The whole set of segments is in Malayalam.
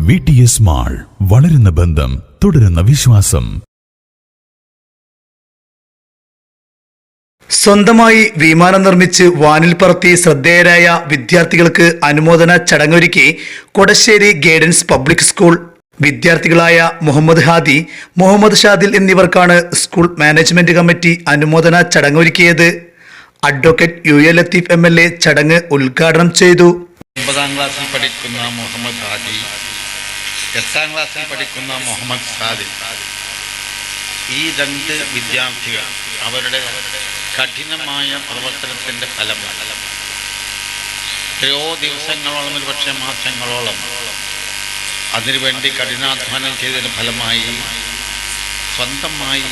വി ടി എസ് മാൾ വളരുന്ന ബന്ധം തുടരുന്ന വിശ്വാസം. സ്വന്തമായി വിമാനം നിർമ്മിച്ച് വാനിൽ പറത്തി ശ്രദ്ധേയരായ വിദ്യാർത്ഥികൾക്ക് അനുമോദന ചടങ്ങൊരുക്കി കൊടശ്ശേരി ഗൈഡൻസ് പബ്ലിക് സ്കൂൾ. വിദ്യാർത്ഥികളായ മുഹമ്മദ് ഹാദി മുഹമ്മദ് ഷാദിൽ എന്നിവർക്കാണ് സ്കൂൾ മാനേജ്മെന്റ് കമ്മിറ്റി അനുമോദന ചടങ്ങൊരുക്കിയത്. Advocate U A Latheef M L A ചടങ്ങ് ഉദ്ഘാടനം ചെയ്തു. ഒമ്പതാം ക്ലാസ്സിൽ പഠിക്കുന്ന മുഹമ്മദ് ഹാദി എട്ടാം ക്ലാസ്സിൽ പഠിക്കുന്ന മുഹമ്മദ് സാദി ഈ രണ്ട് വിദ്യാർത്ഥികൾ അവരുടെ കഠിനമായ പ്രവർത്തനത്തിന്റെ ഫലമാണ്. എത്രയോ ദിവസങ്ങളോളം ഒരു പക്ഷേ മാസങ്ങളോളം അതിനുവേണ്ടി കഠിനാധ്വാനം ചെയ്തതിന് ഫലമായി സ്വന്തമായി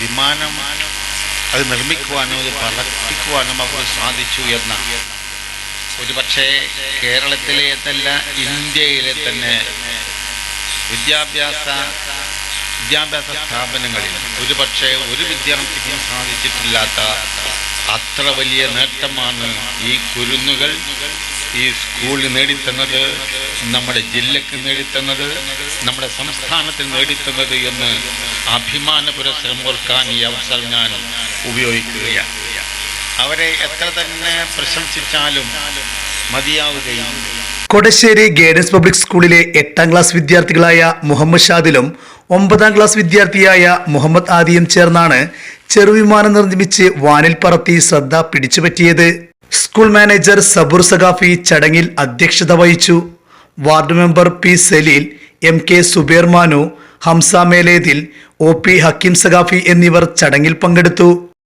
വിമാനം അത് നിർമ്മിക്കുവാനും അത് പറപ്പിക്കുവാനും അവർക്ക് സാധിച്ചു എന്ന ഒരുപക്ഷെ കേരളത്തിലെ എന്നല്ല ഇന്ത്യയിലെ തന്നെ വിദ്യാഭ്യാസ വിദ്യാഭ്യാസ സ്ഥാപനങ്ങളിൽ ഒരുപക്ഷെ ഒരു വിദ്യാർത്ഥിക്കും സാധിച്ചിട്ടില്ലാത്ത അത്ര വലിയ നേട്ടമാണ് ഈ കുരുന്നുകൾ ഈ സ്കൂളിൽ നേടിത്തന്നത് നമ്മുടെ ജില്ലക്ക് നേടിത്തന്നത് നമ്മുടെ സംസ്ഥാനത്തിന് നേടിത്തന്നത് എന്ന് അഭിമാന ഓർക്കാൻ ഈ അവസരം ഞാൻ ഉപയോഗിക്കുകയാണ്. അവരെ എത്ര തന്നെ പ്രശംസിച്ചാലും മതിയാവുകയും കൊടശ്ശേരി ഗൈഡൻസ് പബ്ലിക് സ്കൂളിലെ എട്ടാം ക്ലാസ് വിദ്യാർത്ഥികളായ മുഹമ്മദ് ഷാദിലും ഒമ്പതാം ക്ലാസ് വിദ്യാർത്ഥിയായ മുഹമ്മദ് ആദിയും ചേർന്നാണ് ചെറുവിമാനം നിർമ്മിച്ച് വാനിൽ പറത്തി ശ്രദ്ധ പിടിച്ചുപറ്റിയത്. സ്കൂൾ മാനേജർ സബുർ സഖാഫി ചടങ്ങിൽ അധ്യക്ഷത വഹിച്ചു. Ward member P Saleel M K Zubair Manu Hamza Melethil O P Hakeem Saqafi എന്നിവർ ചടങ്ങിൽ പങ്കെടുത്തു.